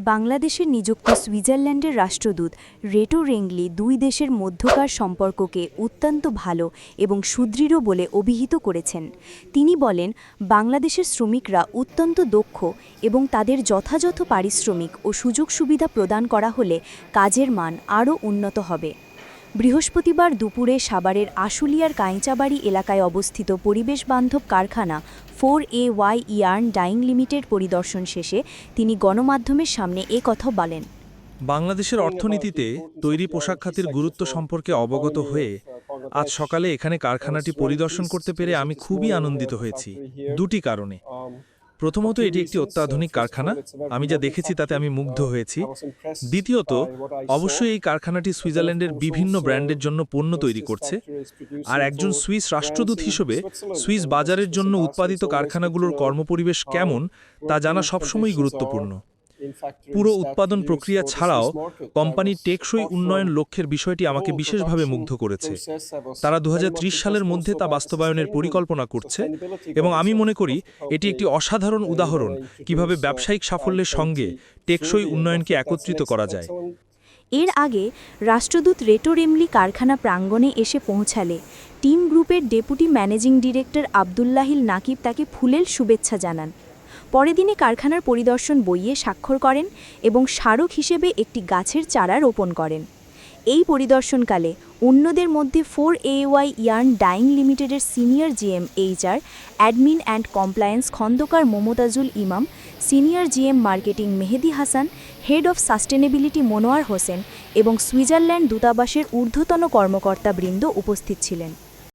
বাংলাদেশের নিযুক্ত সুইজারল্যান্ডের রাষ্ট্রদূত রেটো রেংলি দুই দেশের মধ্যকার সম্পর্ককে অত্যন্ত ভালো এবং সুদৃঢ় বলে অভিহিত করেছেন। তিনি বলেন, বাংলাদেশের শ্রমিকরা অত্যন্ত দক্ষ এবং তাদের যথাযথ পারিশ্রমিক ও সুযোগ সুবিধা প্রদান করা হলে কাজের মান আরও উন্নত হবে। বৃহস্পতিবার দুপুরে সাভারের আশুলিয়ার কাঁইচাবাড়ি এলাকায় অবস্থিত পরিবেশ বান্ধব কারখানা four A Y yarn dyeing limited পরিদর্শন শেষে তিনি গণমাধ্যমের সামনে এ কথা বলেন। বাংলাদেশের অর্থনীতিতে তৈরি পোশাক খাতের গুরুত্ব সম্পর্কে অবগত হয়ে আজ সকালে এখানে কারখানাটি পরিদর্শন করতে পেরে আমি খুবই আনন্দিত হয়েছি। দুটি কারণে। প্রথমত এটি একটি অত্যাধুনিক কারখানা। আমি যা দেখেছি তাতে আমি মুগ্ধ হয়েছি। দ্বিতীয়ত, অবশ্যই এই কারখানাটি সুইজারল্যান্ডের বিভিন্ন ব্র্যান্ডের জন্য পণ্য তৈরি করছে। আর একজন সুইস রাষ্ট্রদূত হিসেবে সুইস বাজারের জন্য উৎপাদিত কারখানাগুলোর কর্মপরিবেশ কেমন, তা জানা সবসময়ই গুরুত্বপূর্ণ। পুরো উৎপাদন প্রক্রিয়া ছাড়াও কোম্পানির টেকসই উন্নয়ন লক্ষ্যের বিষয়টি আমাকে বিশেষভাবে মুগ্ধ করেছে। তারা দু হাজার ত্রিশ সালের মধ্যে তা বাস্তবায়নের পরিকল্পনা করছে এবং আমি মনে করি এটি একটি অসাধারণ উদাহরণ কীভাবে ব্যবসায়িক সাফল্যের সঙ্গে টেকসই উন্নয়নকে একত্রিত করা যায়। এর আগে রাষ্ট্রদূত রেটো রেমলি কারখানা প্রাঙ্গণে এসে পৌঁছালে টিম গ্রুপের deputy managing director Abdullahil Nakib তাকে ফুলেল শুভেচ্ছা জানান। পরে দিনে কারখানার পরিদর্শন বইয়ে স্বাক্ষর করেন এবং স্মারক হিসেবে একটি গাছের চারা রোপণ করেন। এই পরিদর্শনকালে অন্যদের মধ্যে four A Y yarn dyeing লিমিটেডের senior GM HR, admin and compliance Khondokar Momtazul Imam, senior GM marketing Mehedi Hasan, head of sustainability Monowar Hossain এবং সুইজারল্যান্ড দূতাবাসের ঊর্ধ্বতন কর্মকর্তাবৃন্দ উপস্থিত ছিলেন।